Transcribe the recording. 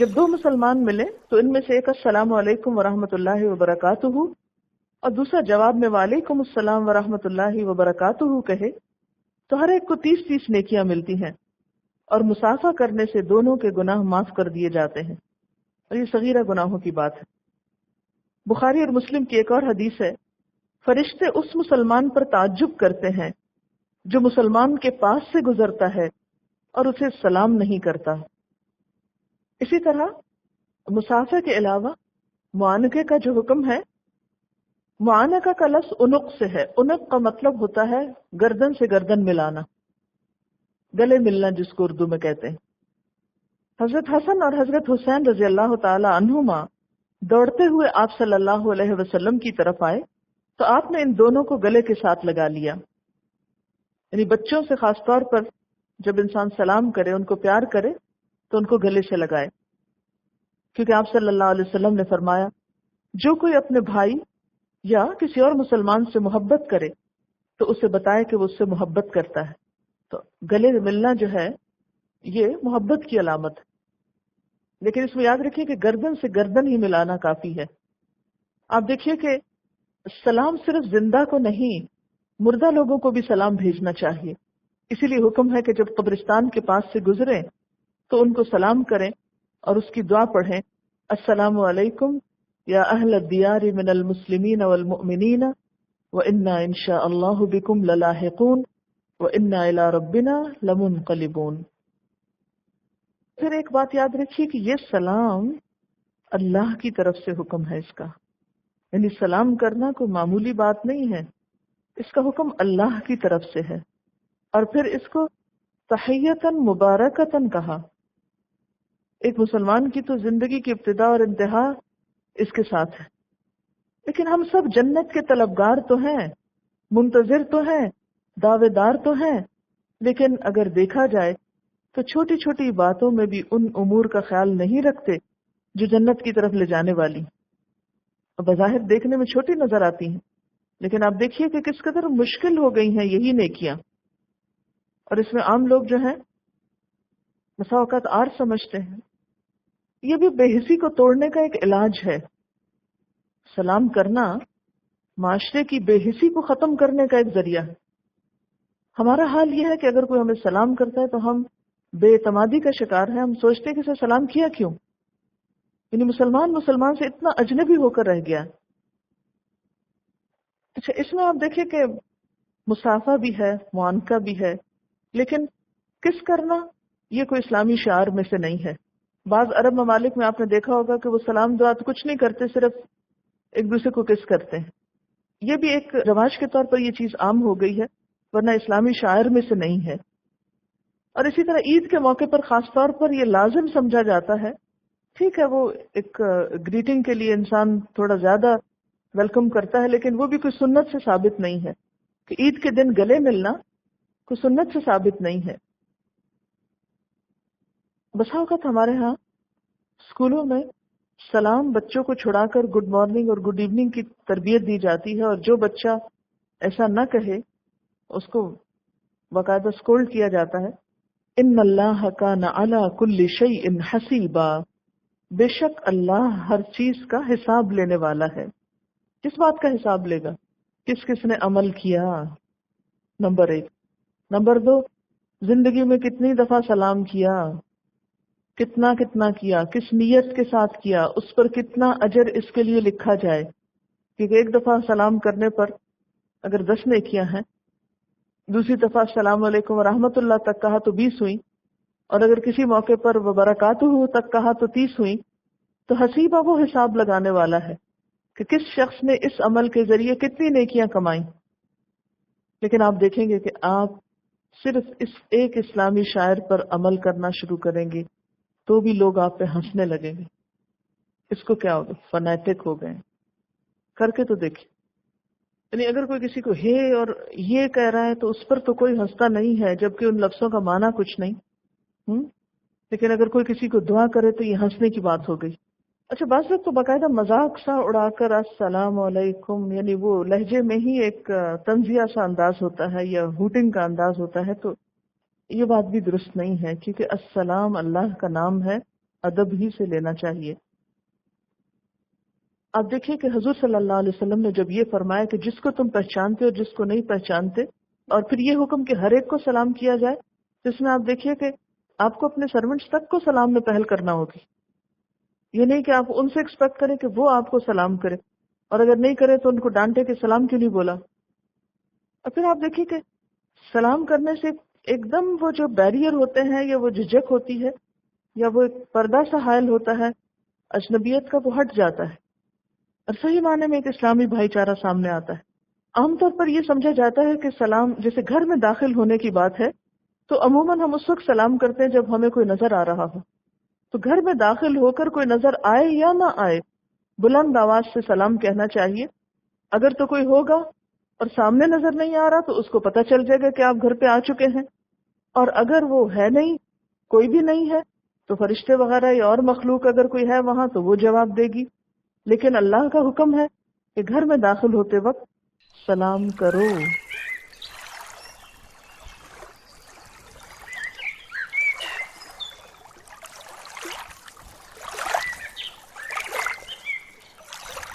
جب دو مسلمان ملے تو ان میں سے ایک السلام علیکم ورحمۃ اللہ وبرکاتہ اور دوسرا جواب میں وعلیکم السلام ورحمۃ اللہ وبرکاتہ کہے، تو ہر ایک کو تیس تیس نیکیاں ملتی ہیں اور مسافہ کرنے سے دونوں کے گناہ معاف کر دیے جاتے ہیں۔ اور یہ صغیرہ گناہوں کی بات ہے۔ بخاری اور مسلم کی ایک اور حدیث ہے، فرشتے اس مسلمان پر تعجب کرتے ہیں جو مسلمان کے پاس سے گزرتا ہے اور اسے سلام نہیں کرتا۔ اسی طرح مسافر کے علاوہ معانقے کا جو حکم ہے، معانقہ کا لفظ انق سے ہے۔ انق کا مطلب ہوتا ہے گردن سے گردن ملانا۔ گلے ملنا جس کو اردو میں کہتے ہیں۔ حضرت حسن اور حضرت حسین رضی اللہ تعالی عنہما دوڑتے ہوئے آپ صلی اللہ علیہ وسلم کی طرف آئے تو آپ نے ان دونوں کو گلے کے ساتھ لگا لیا۔ یعنی بچوں سے خاص طور پر جب انسان سلام کرے، ان کو پیار کرے تو ان کو گلے سے لگائے۔ کیونکہ آپ صلی اللہ علیہ وسلم نے فرمایا، جو کوئی اپنے بھائی یا کسی اور مسلمان سے محبت کرے، تو اسے بتائے کہ وہ اس سے محبت کرتا ہے۔ تو گلے ملنا جو ہے، یہ محبت کی علامت ہے۔ لیکن اس میں یاد رکھیے کہ گردن سے گردن ہی ملانا کافی ہے۔ آپ دیکھیے کہ سلام صرف زندہ کو نہیں، مردہ لوگوں کو بھی سلام بھیجنا چاہیے۔ اسی لیے حکم ہے کہ جب قبرستان کے پاس سے گزرے تو ان کو سلام کریں اور اس کی دعا پڑھیں۔ السلام علیکم یا اہل الدیار من المسلمین والمؤمنین وإنا ان شاء اللہ بكم للاحقون وإنا الى ربنا لمنقلبون۔ پھر ایک بات یاد رکھیے کہ یہ سلام اللہ کی طرف سے حکم ہے اس کا۔ یعنی سلام کرنا کوئی معمولی بات نہیں ہے، اس کا حکم اللہ کی طرف سے ہے۔ اور پھر اس کو تحیتاً مبارکتاً کہا۔ ایک مسلمان کی تو زندگی کی ابتدا اور انتہا اس کے ساتھ ہے۔ لیکن ہم سب جنت کے طلبگار تو ہیں، منتظر تو ہیں دعوے دار تو ہیں۔ لیکن اگر دیکھا جائے تو چھوٹی چھوٹی باتوں میں بھی ان امور کا خیال نہیں رکھتے جو جنت کی طرف لے جانے والی بظاہر دیکھنے میں چھوٹی نظر آتی ہیں، لیکن آپ دیکھیے کہ کس قدر مشکل ہو گئی ہیں یہی نیکیاں۔ اور اس میں عام لوگ جو ہیں، مساوقات آر سمجھتے ہیں۔ یہ بھی بے حسی کو توڑنے کا ایک علاج ہے۔ سلام کرنا معاشرے کی بے حسی کو ختم کرنے کا ایک ذریعہ ہے۔ ہمارا حال یہ ہے کہ اگر کوئی ہمیں سلام کرتا ہے تو ہم بے اعتمادی کا شکار ہے ہم سوچتے ہیں کہ اسے سلام کیا کیوں؟ یعنی مسلمان مسلمان سے اتنا اجنبی ہو کر رہ گیا۔ اچھا اس میں آپ دیکھیں کہ مسافہ بھی ہے، معانقہ بھی ہے، لیکن کس کرنا یہ کوئی اسلامی شعار میں سے نہیں ہے۔ بعض عرب ممالک میں آپ نے دیکھا ہوگا کہ وہ سلام دعا تو کچھ نہیں کرتے، صرف ایک دوسرے کو کس کرتے ہیں۔ یہ بھی ایک رواج کے طور پر یہ چیز عام ہو گئی ہے، ورنہ اسلامی شاعر میں سے نہیں ہے۔ اور اسی طرح عید کے موقع پر خاص طور پر یہ لازم سمجھا جاتا ہے۔ ٹھیک ہے، وہ ایک گریٹنگ کے لیے انسان تھوڑا زیادہ ویلکم کرتا ہے، لیکن وہ بھی کوئی سنت سے ثابت نہیں ہے۔ کہ عید کے دن گلے ملنا کوئی سنت سے ثابت نہیں ہے۔ بسا اوقات ہمارے ہاں اسکولوں میں سلام بچوں کو چھڑا کر گڈ مارننگ اور گڈ ایوننگ کی تربیت دی جاتی ہے اور جو بچہ ایسا نہ کہے، اس کو باقاعدہ اسکولڈ کیا جاتا ہے۔ ان اللہ کا نہ کل شعی ان بے شک اللہ ہر چیز کا حساب لینے والا ہے۔ کس بات کا حساب لے گا؟ کس کس نے عمل کیا؟ نمبر ایک۔ نمبر دو، زندگی میں کتنی دفعہ سلام کیا؟ کتنا کتنا کیا، کس نیت کے ساتھ کیا، اس پر کتنا اجر اس کے لیے لکھا جائے۔ کیونکہ ایک دفعہ سلام کرنے پر اگر دس نے کیا ہے دوسری دفعہ السلام علیکم ورحمۃ اللہ تک کہا تو بیس ہوئی اور اگر کسی موقع پر وبرکات ہو تک کہا تو تیس ہوئی تو حسیبہ وہ حساب لگانے والا ہے کہ کس شخص نے اس عمل کے ذریعے کتنی نیکیاں کمائیں۔ لیکن آپ دیکھیں گے کہ آپ صرف اس ایک اسلامی شاعر پر عمل کرنا شروع کریں گے۔ تو بھی لوگ آپ پہ ہنسنے لگیں گے۔ اس کو کیا ہوگا فنیٹک ہو گئے۔ کر کے تو دیکھیں۔ یعنی اگر کوئی کسی کو ہے اور یہ کہہ رہا ہے تو اس پر تو کوئی ہنستا نہیں ہے، جبکہ ان لفظوں کا معنی کچھ نہیں۔ ہوں لیکن اگر کوئی کسی کو دعا کرے تو یہ ہنسنے کی بات ہو گئی۔ اچھا بعض لوگ تو باقاعدہ مذاق سا اڑا کر السلام علیکم یعنی وہ لہجے میں ہی ایک تنزیہ سا انداز ہوتا ہے یا ہوٹنگ کا انداز ہوتا ہے تو یہ بات بھی درست نہیں ہے، کیونکہ السلام اللہ کا نام ہے، ادب ہی سے لینا چاہیے۔ آپ دیکھیں کہ حضور صلی اللہ علیہ وسلم نے جب یہ فرمایا کہ جس کو تم پہچانتے اور جس کو نہیں پہچانتے، اور پھر یہ حکم کہ ہر ایک کو سلام کیا جائے، تو اس میں آپ دیکھیے کہ آپ کو اپنے سرونٹس تک کو سلام میں پہل کرنا ہوگی۔ یہ نہیں کہ آپ ان سے ایکسپیکٹ کریں کہ وہ آپ کو سلام کرے، اور اگر نہیں کرے تو ان کو ڈانٹے کہ سلام کیوں نہیں بولا۔ اور پھر آپ دیکھیے کہ سلام کرنے سے ایک دم وہ جو بیریئر ہوتے ہیں یا وہ جھجک ہوتی ہے یا وہ ایک پردہ سا حائل ہوتا ہے، اجنبیت کا وہ ہٹ جاتا ہے۔ اور صحیح معنی میں ایک اسلامی بھائی چارہ سامنے آتا ہے۔ عام طور پر یہ سمجھا جاتا ہے کہ سلام، جیسے گھر میں داخل ہونے کی بات ہے، تو عموماً ہم اس وقت سلام کرتے ہیں جب ہمیں کوئی نظر آ رہا ہو۔ تو گھر میں داخل ہو کر کوئی نظر آئے یا نہ آئے، بلند آواز سے سلام کہنا چاہیے۔ اگر تو کوئی ہوگا اور سامنے نظر نہیں آ رہا تو اس کو پتہ چل جائے گا کہ آپ گھر پہ آ چکے ہیں۔ اور اگر وہ ہے نہیں، کوئی بھی نہیں ہے، تو فرشتے وغیرہ یا اور مخلوق اگر کوئی ہے وہاں تو وہ جواب دے گی۔ لیکن اللہ کا حکم ہے کہ گھر میں داخل ہوتے وقت سلام کرو۔